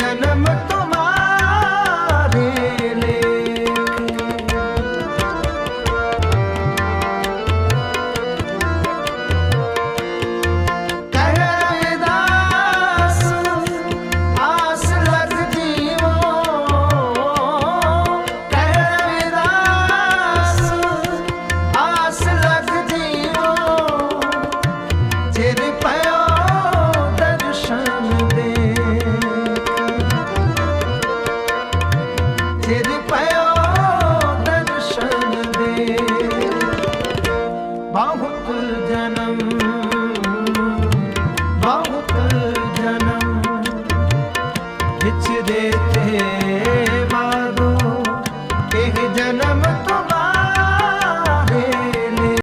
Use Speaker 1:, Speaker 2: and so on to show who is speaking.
Speaker 1: जन्म तो ਸਿਰ ਪਇਓ ਦਰਸ਼ਨ ਦੇ। ਬਹੁਤ ਜਨਮ ਬਹੁਤ ਜਨਮ ਵਿਚ ਦੇ ਤੇ ਬਾਦੋ ਇਹ ਜਨਮ ਤੋਂ